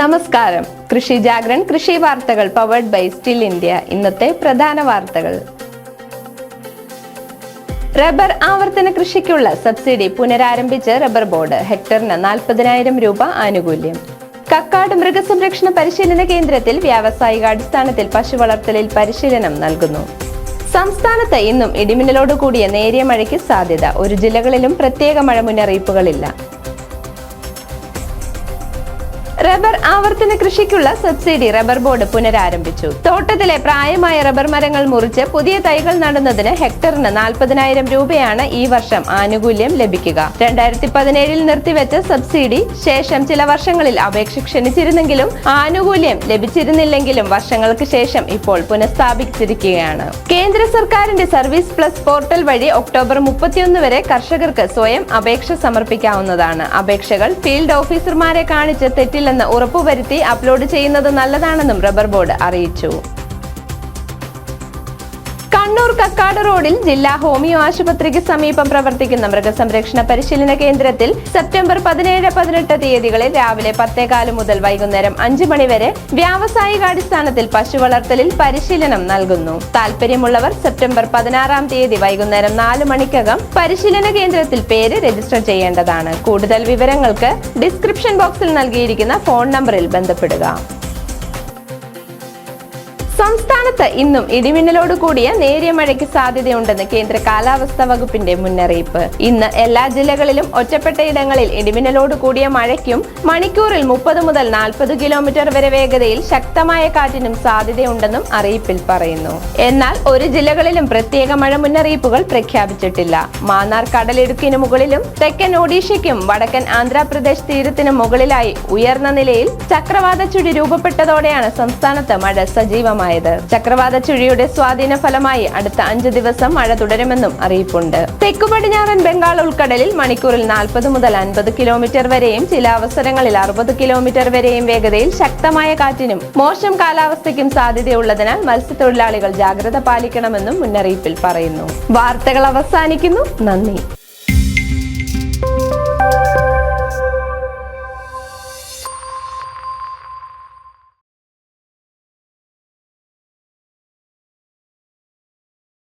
നമസ്കാരം. കൃഷി ജാഗ്രൻ കൃഷി വാർത്തകൾ പവേർഡ് ബൈ സ്റ്റിൽ ഇന്ത്യ ഇന്നത്തെ പ്രധാന വാർത്തകൾ. റബ്ബർ ആവർത്തന കൃഷിക്കുള്ള സബ്സിഡി പുനരാരംഭിച്ച് റബ്ബർ ബോർഡ്. ഹെക്ടറിന് നാൽപ്പതിനായിരം രൂപ ആനുകൂല്യം. കക്കാട് മൃഗസംരക്ഷണ പരിശീലന കേന്ദ്രത്തിൽ വ്യാവസായിക അടിസ്ഥാനത്തിൽ പശു വളർത്തലിൽ പരിശീലനം നൽകുന്നു. സംസ്ഥാനത്ത് ഇന്നും ഇടിമിന്നലോട് കൂടിയ നേരിയ മഴയ്ക്ക് സാധ്യത. ഒരു ജില്ലകളിലും പ്രത്യേക മഴ മുന്നറിയിപ്പുകളില്ല. റബ്ബർ ആവർത്തന കൃഷിക്കുള്ള സബ്സിഡി റബ്ബർ ബോർഡ് പുനരാരംഭിച്ചു. തോട്ടത്തിലെ പ്രായമായ റബ്ബർ മരങ്ങൾ മുറിച്ച് പുതിയ തൈകൾ നടുന്നതിന് ഹെക്ടറിന് നാൽപ്പതിനായിരം രൂപയാണ് ഈ വർഷം ആനുകൂല്യം ലഭിക്കുക. രണ്ടായിരത്തി പതിനേഴിൽ നിർത്തിവെച്ച സബ്സിഡി ശേഷം ചില വർഷങ്ങളിൽ അപേക്ഷ ക്ഷണിച്ചിരുന്നെങ്കിലും ആനുകൂല്യം ലഭിച്ചിരുന്നില്ലെങ്കിലും വർഷങ്ങൾക്ക് ശേഷം ഇപ്പോൾ പുനഃസ്ഥാപിച്ചിരിക്കുകയാണ്. കേന്ദ്ര സർക്കാരിന്റെ സർവീസ് പ്ലസ് പോർട്ടൽ വഴി ഒക്ടോബർ മുപ്പത്തിയൊന്ന് വരെ കർഷകർക്ക് സ്വയം അപേക്ഷ സമർപ്പിക്കാവുന്നതാണ്. അപേക്ഷകൾ ഫീൽഡ് ഓഫീസർമാരെ കാണിച്ച് തെറ്റില്ലെന്ന് ഉറപ്പുവരുത്തി അപ്ലോഡ് ചെയ്യുന്നത് നല്ലതാണെന്നും റബ്ബർ ബോർഡ് അറിയിച്ചു. കണ്ണൂർ കക്കാട് റോഡിൽ ജില്ലാ ഹോമിയോ ആശുപത്രിക്ക് സമീപം പ്രവർത്തിക്കുന്ന മൃഗസംരക്ഷണ പരിശീലന കേന്ദ്രത്തിൽ സെപ്റ്റംബർ പതിനേഴ് പതിനെട്ട് തീയതികളിൽ രാവിലെ പത്തേകാൽ മുതൽ വൈകുന്നേരം അഞ്ചു മണിവരെ വ്യാവസായികാടിസ്ഥാനത്തിൽ പശു വളർത്തലിൽ പരിശീലനം നൽകുന്നു. താല്പര്യമുള്ളവർ സെപ്റ്റംബർ പതിനാറാം തീയതി വൈകുന്നേരം നാല് മണിക്കകം പരിശീലന കേന്ദ്രത്തിൽ പേര് രജിസ്റ്റർ ചെയ്യേണ്ടതാണ്. കൂടുതൽ വിവരങ്ങൾക്ക് ഡിസ്ക്രിപ്ഷൻ ബോക്സിൽ നൽകിയിരിക്കുന്ന ഫോൺ നമ്പറിൽ ബന്ധപ്പെടുക. സംസ്ഥാനത്ത് ഇന്നും ഇടിമിന്നലോട് കൂടിയ നേരിയ മഴയ്ക്ക് സാധ്യതയുണ്ടെന്ന് കേന്ദ്ര കാലാവസ്ഥാ വകുപ്പിന്റെ മുന്നറിയിപ്പ്. ഇന്ന് എല്ലാ ജില്ലകളിലും ഒറ്റപ്പെട്ട ഇടങ്ങളിൽ ഇടിമിന്നലോട് കൂടിയ മഴയ്ക്കും മണിക്കൂറിൽ മുപ്പത് മുതൽ നാൽപ്പത് കിലോമീറ്റർ വരെ വേഗതയിൽ ശക്തമായ കാറ്റിനും സാധ്യതയുണ്ടെന്നും അറിയിപ്പിൽ പറയുന്നു. എന്നാൽ ഒരു ജില്ലകളിലും പ്രത്യേക മഴ മുന്നറിയിപ്പുകൾ പ്രഖ്യാപിച്ചിട്ടില്ല. മാന്നാർ കടലിടുക്കിന് മുകളിലും തെക്കൻ ഒഡീഷയ്ക്കും വടക്കൻ ആന്ധ്രാപ്രദേശ് തീരത്തിനും മുകളിലായി ഉയർന്ന നിലയിൽ ചക്രവാത ചുഴി രൂപപ്പെട്ടതോടെയാണ് സംസ്ഥാനത്ത് മഴ സജീവമായത് ചക്രവാത ചുഴിയുടെ സ്വാധീന ഫലമായി അടുത്ത അഞ്ച് ദിവസം മഴ തുടരുമെന്നും അറിയിപ്പുണ്ട്. തെക്കു പടിഞ്ഞാറൻ ബംഗാൾ ഉൾക്കടലിൽ മണിക്കൂറിൽ നാൽപ്പത് മുതൽ അൻപത് കിലോമീറ്റർ വരെയും ചില അവസരങ്ങളിൽ അറുപത് കിലോമീറ്റർ വരെയും വേഗതയിൽ ശക്തമായ കാറ്റിനും മോശം കാലാവസ്ഥയ്ക്കും സാധ്യതയുള്ളതിനാൽ മത്സ്യത്തൊഴിലാളികൾ ജാഗ്രത പാലിക്കണമെന്നും മുന്നറിയിപ്പിൽ പറയുന്നു. വാർത്തകൾ അവസാനിക്കുന്നു. നന്ദി.